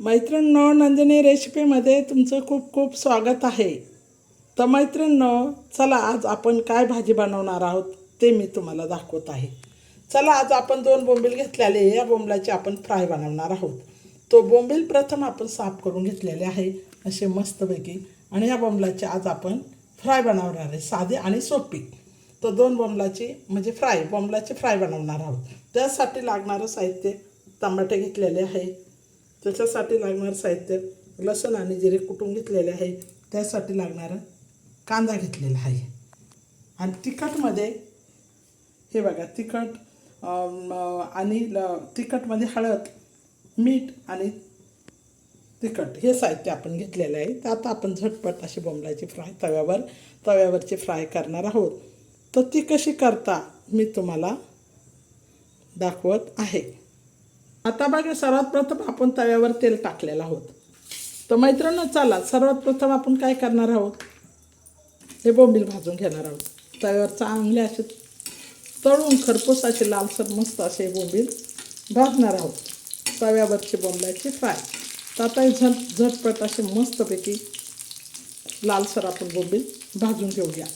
मैत्रिणींनो नंदिनी रेसिपीमध्ये तुमचं खूप खूप स्वागत आहे. तर मैत्रिणींनो चला आज आपण काय भाजी बनवणार आहोत ते मी तुम्हाला दाखवत आहे. चला आज आपण दोन बोंबील घेतलेले या बोंबलाचे आपण फ्राय बनवणार आहोत. तो बोंबील प्रथम आपण साफ करून घेतलेले आहे असे मस्तपैकी. आणि या बोंबलाचे आज आपण फ्राय बनवणार आहे. साधे आणि सोपी. तर दोन बोंबलाची म्हणजे फ्राय बोंबलाचे फ्राय बनवणार आहोत. त्यासाठी लागणारं साहित्य टमाटे घेतलेले आहे. त्याच्यासाठी लागणारं साहित्य लसूण आणि जिरे कुटून घेतलेले आहे. त्यासाठी लागणारं कांदा घेतलेला आहे. आणि तिखटमध्ये हे बघा तिखट आणि ल तिखटमध्ये हळद मीठ आणि तिखट हे साहित्य आपण घेतलेलं आहे. तर आता आपण झटपट अशी बोंबलाची फ्राय तव्यावर तव्यावरची फ्राय करणार आहोत. तर ती कशी करता मी तुम्हाला दाखवत आहे. आता बघा सर्वात प्रथम आपण तव्यावर तेल टाकलेलं आहोत. तर मैत्रिणी चला सर्वात प्रथम आपण काय करणार आहोत? हे बोंबील भाजून घेणार आहोत. तव्यावर चांगले असे तळून खरपूस असे लालसर मस्त असे बोंबील भाजणार आहोत. तव्यावरचे बोंबल्याचे फ्राय. तर आता हे झट झटपट असे मस्तपैकी लालसर आपण बोंबील भाजून घेऊया.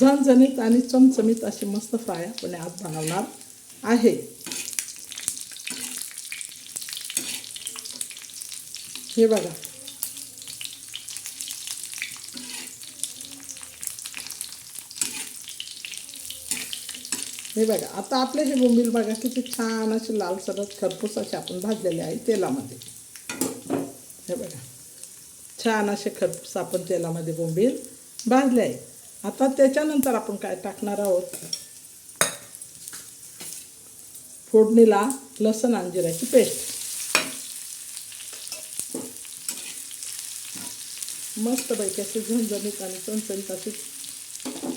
झणझणीत आणि चमचमीत अशी मस्त फ्राय आपण आज बनवणार आहे. हे बघा. हे बघा आता आपले हे बोंबील बघा किती छान असे लालसरत खरपूस असे आपण भाजलेले आहे तेलामध्ये. हे बघा छान असे खरपूस आपण तेलामध्ये बोंबील भाजले आहे. आता त्याच्यानंतर आपण काय टाकणार आहोत? फोडणीला लसण अंजिराची पेस्ट. पेस्ट मस्तपैकी अशी झणझणीत आणि चणचणीत अशी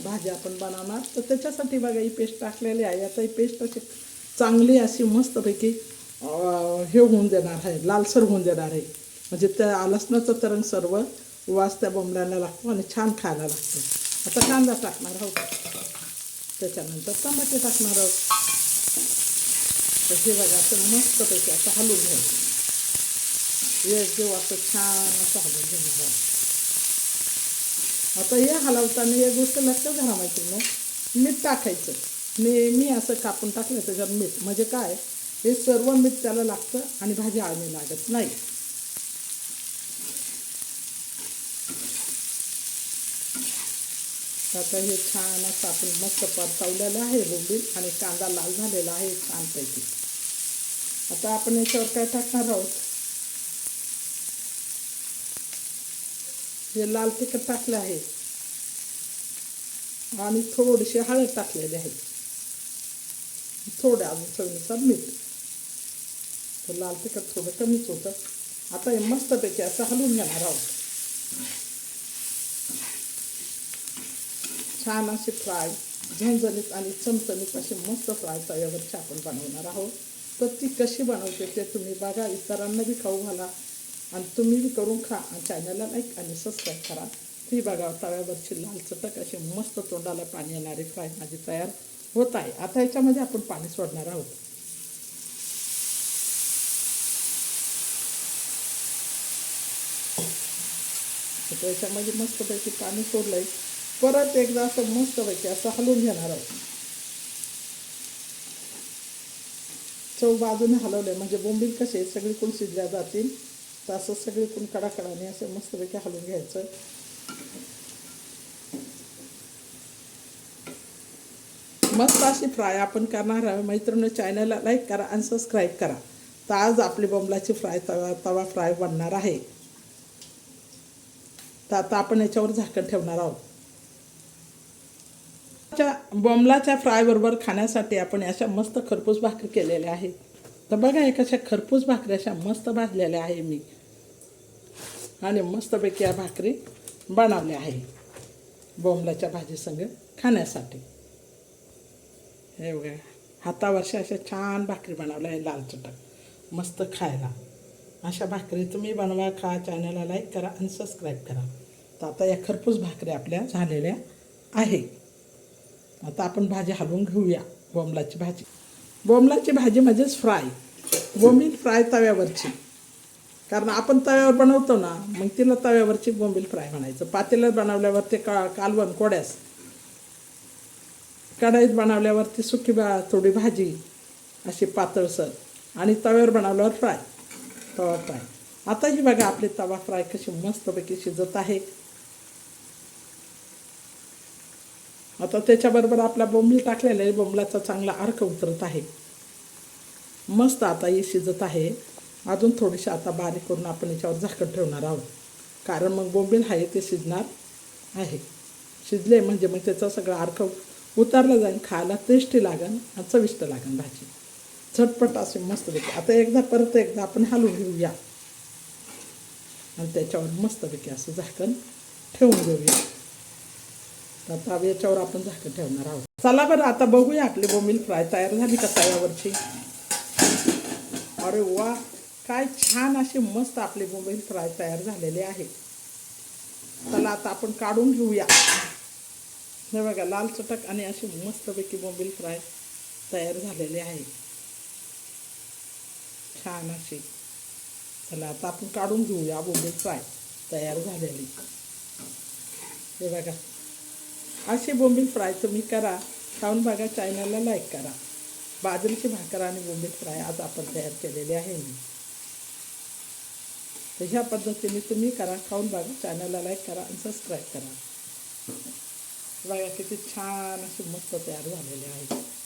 भाजी आपण बनवणार. तर त्याच्यासाठी बघा ही पेस्ट टाकलेली आहे. आता ही पेस्ट अशी चांगली अशी मस्तपैकी हे होऊन देणार आहे. लालसर होऊन देणार आहे. म्हणजे त्या लसणाचं तरंग सर्व वास त्या बोंबल्याला लागतो आणि छान खायला लागतो. आता कांदा टाकणार आहोत त्याच्यानंतर टमाटे टाकणार आहोत तर हे बघा असं मस्तपैकी असं हलवून घ्यायचं एक देऊ असं छान असं हलवून घेणार आहोत आता हे हलवताना एक गोष्ट लक्षात घ्या ना मीठ टाकायचं. नेहमी असं कापून टाकलं त्याच्यात मीठ म्हणजे काय? हे सर्व मीठ त्याला लागतं आणि भाजी आळणी लागत नाही. आता हे छान असं आपण मस्त परतावलेलं आहे बोंबील आणि कांदा लाल झालेला आहे छानपैकी. आता आपण याच्यावर काय टाकणार आहोत? हे लाल तिखट टाकलं आहे. आणि थोडीशी हळद टाकलेली आहे. थोडं अजून चवीनुसार मीठ. तर लाल तिखट थोडं कमीच होतं. आता हे मस्तपैकी असं हलवून घेणार आहोत. छान अशी फ्राय झणझणीत आणि चमचमीत अशी मस्त फ्राय तव्यावरची आपण बनवणार आहोत तर ती कशी बनवते ते तुम्ही बघा इतरांना बी खाऊ घाला आणि तुम्ही बी करून खा आणि चॅनलला लाईक आणि सबस्क्राईब करा ती बघा तव्यावरची लाल चटक अशी मस्त तोंडाला पाणी येणारी फ्राय माझी तयार होत आहे आता याच्यामध्ये आपण पाणी सोडणार आहोत याच्यामध्ये मस्तपैकी पाणी सोडलंय परत एकदा असं मस्तपैकी असं हलवून घेणार आहोत. चव बाजूने हलवले म्हणजे बोंबील कसे सगळीकडून शिजल्या जातील तर असं सगळीकडून कडाकडाने असं मस्तपैकी हलवून घ्यायचं. मस्त अशी फ्राय आपण करणार आहोत. मैत्रिणी चॅनलला लाईक करा आणि सबस्क्राईब करा. तर आज आपली बोंबलाची फ्राय तवा तवा फ्राय बनणार आहे. तर आता आपण याच्यावर झाकण ठेवणार आहोत. च्या बॉम्बलाच्या फ्रायबरोबर खाण्यासाठी आपण अशा मस्त खरपूस भाकरी केलेल्या आहे तर बघा एक अशा खरपूस भाकरी अशा मस्त भाजलेल्या आहे मी. आणि मस्तपैकी या भाकरी बनवल्या आहे. बॉम्बलाच्या भाजीसंग खाण्यासाठी. हे बघा हातावरच्या अशा छान भाकरी बनवल्या आहे लाल चटक. मस्त खायला. अशा भाकरी तुम्ही बनवा खा चॅनलला लाईक करा आणि सबस्क्राईब करा. तर आता या खरपूस भाकरी आपल्या झालेल्या आहे आता आपण भाजी हलवून घेऊया बोंबलाची भाजी. बोंबलाची भाजी म्हणजेच फ्राय. बोंबील फ्राय तव्यावरची. कारण आपण तव्यावर बनवतो ना मग तिला तव्यावरची बोंबील फ्राय म्हणायचं. पातेल्यात बनवल्यावर ते का कालवण कोड्यास. कढाईत बनवल्यावर ती सुकी बा थोडी भाजी अशी पातळसर आणि तव्यावर बनवल्यावर फ्राय. तवा फ्राय. आता ही बघा आपली तवा फ्राय कशी मस्तपैकी शिजत आहे. आता त्याच्याबरोबर आपला बोंबल टाकलेला आहे. बोंबलाचा चांगला अर्क उतरत आहे. मस्त आता ही शिजत आहे. अजून थोडीशी आता बारीक करून आपण याच्यावर झाकण ठेवणार आहोत. कारण मग बोंबील आहे ते शिजणार आहे. शिजले म्हणजे मग त्याचा सगळा अर्क उतारला जाईल. खायला टेस्टी लागन आणि चविष्ट लागेल भाजी. झटपट असे मस्तपैकी आता एकदा परत एकदा आपण हलवून घेऊया. आणि त्याच्यावर मस्तपैकी असं झाकण ठेवून घेऊया. आता याच्यावर आपण झाकण ठेवणार आहोत. चला बरं आता बघूया आपली बोंबील फ्राय तयार झाली का तव्यावरची. अरे वा काय छान अशी मस्त आपली बोंबील फ्राय तयार झालेली आहे. चला आता आपण काढून घेऊया. हे बघा लाल चटक आणि अशी मस्तपैकी बोंबील फ्राय तयार झालेली आहे. छान अशी. चला आता आपण काढून घेऊया बोंबील फ्राय तयार झालेली. हे बघा. अशी बोंबील फ्राय तुम्ही करा. खाऊन बघा चॅनलला लाईक करा. बाजरीची भाकर आणि बोंबील फ्राय आज आपण तयार केलेली आहे मी. तर ह्या पद्धतीने तुम्ही करा. खाऊन बघा चॅनलला लाईक करा आणि सबस्क्राईब करा. बघा किती छान अशी मस्त तयार झालेली आहे.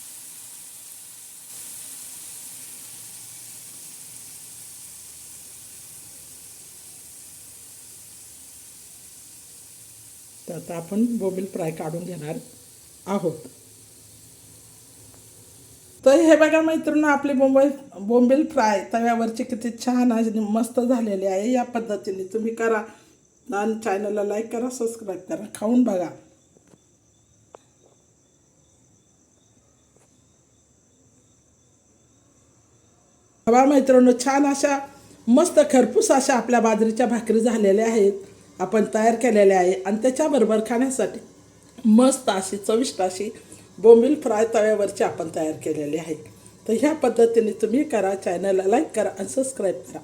तर आता आपण बोंबील फ्राय काढून घेणार आहोत. तर हे बघा मैत्रिणी आपली बोंबई बोंबील फ्राय तव्यावरची किती छान आणि मस्त झालेली आहे. या पद्धतीने तुम्ही करा आणि चॅनलला लाईक करा सबस्क्राईब करा खाऊन बघा. हवा मैत्रिणी छान अशा मस्त खरपूस अशा आपल्या बाजरीच्या भाकरी झालेल्या आहेत. आपण तयार केलेले आहे आणि त्याच्याबरोबर खाण्यासाठी मस्त अशी चविष्ट अशी बोंबील फ्राय तव्यावरची आपण तयार केलेली आहे. तर ह्या पद्धतीने तुम्ही करा चॅनलला लाईक करा आणि सबस्क्राईब करा.